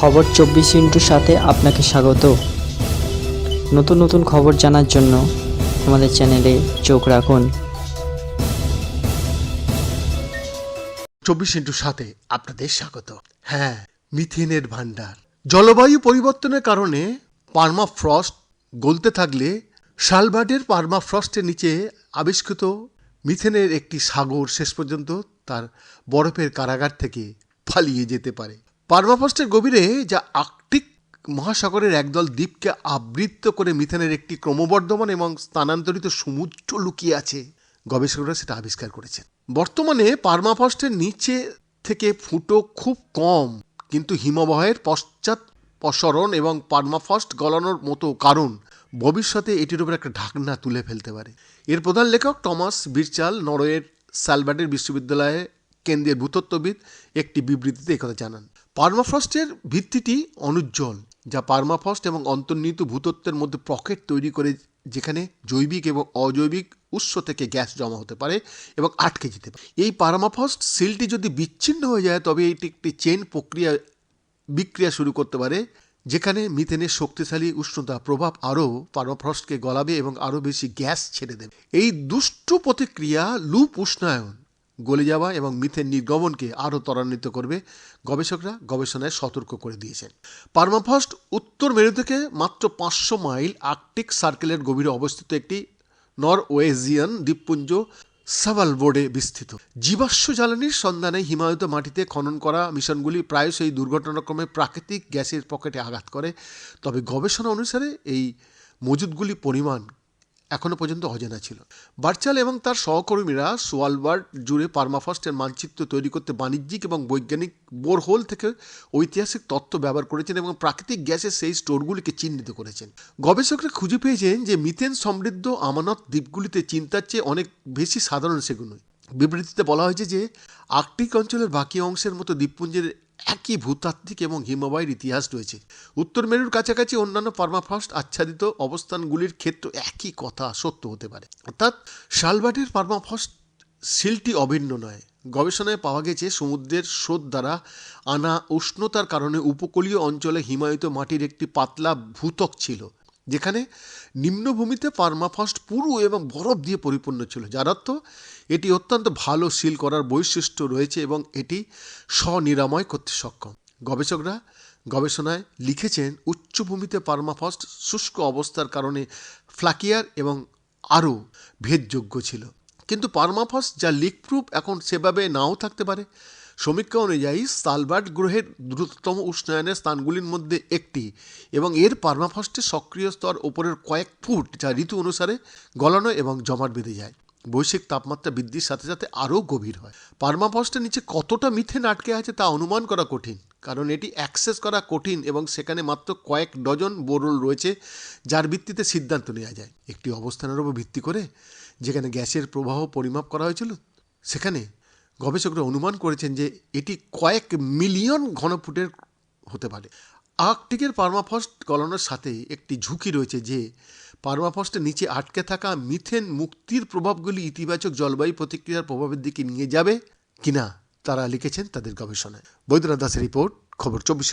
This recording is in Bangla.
খবর চব্বিশ ইন্টুর সাথে আপনাকে স্বাগত। নতুন নতুন খবর জানার জন্য আমাদের চ্যানেলে চোখ রাখুন। চব্বিশ ইন্টুর সাথে আপনাদের স্বাগত। হ্যাঁ মিথেনের ভান্ডার জলবায়ু পরিবর্তনের কারণে পার্মা ফ্রস্ট গলতে থাকলে শালবার্ডের পার্মাফ্রস্টের নিচে আবিষ্কৃত মিথেনের একটি সাগর শেষ পর্যন্ত তার বরফের কারাগার থেকে পালিয়ে যেতে পারে। পার্মাফ্রস্টের গভীরে যা আর্কটিক মহাসাগরের একদল দ্বীপকে আবৃত করে মিথেনের একটি ক্রমবর্ধমান এবং স্থানান্তরিত সমুদ্র লুকিয়ে আছে, গবেষকরা সেটা আবিষ্কার করেছেন। বর্তমানে পার্মাফ্রস্টের নিচে থেকে ফুটো খুব কম, কিন্তু হিমবাহের পশ্চাৎ প্রসরণ এবং পার্মাফ্রস্ট গলানোর মতো কারণ ভবিষ্যতে এটির উপর একটা ঢাকনা তুলে ফেলতে পারে। এর প্রধান লেখক টমাস বিরচাল নরওয়ের স্যালবার্ডের বিশ্ববিদ্যালয়ে কেন্দ্রীয় ভূতত্ত্ববিদ একটি বিবৃতিতে একথা জানান। পার্মাফ্রস্টের ভিত্তিটি অনুজ্জ্বল, যা পার্মাফ্রস্ট এবং অন্তর্নিহিত ভূতত্ত্বের মধ্যে পকেট তৈরি করে, যেখানে জৈবিক এবং অজৈবিক উৎস থেকে গ্যাস জমা হতে পারে এবং আটকে যেতে পারে। এই পার্মাফ্রস্ট সিলটি যদি বিচ্ছিন্ন হয়ে যায়, তবে এটি একটি চেন প্রক্রিয়া, বিক্রিয়া শুরু করতে পারে, যেখানে মিথেনের শক্তিশালী উষ্ণতা প্রভাব আরও পার্মাফ্রস্টকে গলাবে এবং আরও বেশি গ্যাস ছেড়ে দেবে। এই দুষ্টু প্রতিক্রিয়া লুপ উষ্ণায়ন গলে যাওয়া এবং মিথেন নির্গমনকে আরও ত্বরান্বিত করবে, গবেষকরা গবেষণায় সতর্ক করে দিয়েছেন। পার্মাফ্রস্ট উত্তর মেরু থেকে মাত্র পাঁচশো মাইল আর্কটিক সার্কেলের গভীরে অবস্থিত একটি নরওয়েজিয়ান দ্বীপপুঞ্জ সাভাল বোর্ডে বিস্তৃত। জীবাশ্ম জ্বালানির সন্ধানে হিমায়িত মাটিতে খনন করা মিশনগুলি প্রায়শই দুর্ঘটনাক্রমে প্রাকৃতিক গ্যাসের পকেটে আঘাত করে, তবে গবেষণা অনুসারে এই মজুদগুলি পরিমাণ এখনও পর্যন্ত অজানা ছিল। বার্চাল এবং তার সহকর্মীরা সোয়ালবার্ড জুড়ে পার্মাফাস্টের মানচিত্র তৈরি করতে বাণিজ্যিক এবং বৈজ্ঞানিক বোরহোল থেকে ঐতিহাসিক তত্ত্ব ব্যবহার করেছেন এবং প্রাকৃতিক গ্যাসের সেই স্টোরগুলিকে চিহ্নিত করেছেন। গবেষকরা খুঁজে পেয়েছেন যে মিথেন সমৃদ্ধ আমানত দ্বীপগুলিতে চিন্তার চেয়ে অনেক বেশি সাধারণ সেগুলো বিবৃতিতে বলা হয়েছে যে আর্কটিক অঞ্চলের বাকি অংশের মতো দ্বীপপুঞ্জের একই ভূতাত্ত্বিক এবং হিমবাহের ইতিহাস রয়েছে। উত্তর মেরুর কাছাকাছি অন্যান্য পার্মাফ্রস্ট আচ্ছাদিত অবস্থানগুলির ক্ষেত্রে একই কথা সত্য হতে পারে। অর্থাৎ শালবাটের পার্মাফ্রস্ট শিলটি অভিন্ন নয়। গবেষণায় পাওয়া গেছে, সমুদ্রের স্রোত দ্বারা আনা উষ্ণতার কারণে উপকূলীয় অঞ্চলে হিমায়িত মাটির একটি পাতলা ভূতক ছিল। যেখানে নিম্নভূমিতে পার্মাফাস্ট পুরু এবং বরফ দিয়ে পরিপূর্ণ ছিল, যার অর্থ এটি অত্যন্ত ভালো সিল করার বৈশিষ্ট্য রয়েছে এবং এটি স্বনিরাময় করতে সক্ষম। গবেষকরা গবেষণায় লিখেছেন, উচ্চভূমিতে পার্মাফাস্ট শুষ্ক অবস্থার কারণে ফ্লাকিয়ার এবং আরও ভেদযোগ্য ছিল। কিন্তু পার্মাফাস্ট যা লিকপ্রুফ এখন সেভাবে নাও থাকতে পারে। সমীক্ষা অনুযায়ী সালবার্ট গ্রহের দ্রুততম উষ্ণায়নের স্থানগুলির মধ্যে একটি এবং এর পার্মাফাস্টের সক্রিয় স্তর ওপরের কয়েক ফুট, যা ঋতু অনুসারে গলানো এবং জমাট বেঁধে যায়। বৈশ্বিক তাপমাত্রা বৃদ্ধির সাথে সাথে আরও গভীর হয়। পার্মাফাস্টের নিচে কতটা মিথেন আটকে আছে তা অনুমান করা কঠিন, কারণ এটি অ্যাক্সেস করা কঠিন এবং সেখানে মাত্র কয়েক ডজন বোরল রয়েছে, যার ভিত্তিতে সিদ্ধান্ত নেওয়া যায়। একটি অবস্থানের উপর ভিত্তি করে যেখানে গ্যাসের প্রবাহ পরিমাপ করা হয়েছিল, সেখানে গবেষকরা অনুমান করেছেন যে এটি কয়েক মিলিয়ন ঘনফুটের হতে পারে। আর্কটিকের পার্মাফস্ট গলানোর সাথে একটি ঝুঁকি রয়েছে যে পার্মাফস্টের নিচে আটকে থাকা মিথেন মুক্তির প্রভাবগুলি ইতিবাচক জলবায়ু প্রতিক্রিয়ার প্রভাবের দিকে নিয়ে যাবে কিনা তারা লিখেছেন তাদের গবেষণায়। বৈদ্যনাথ দাসের রিপোর্ট, খবর চব্বিশ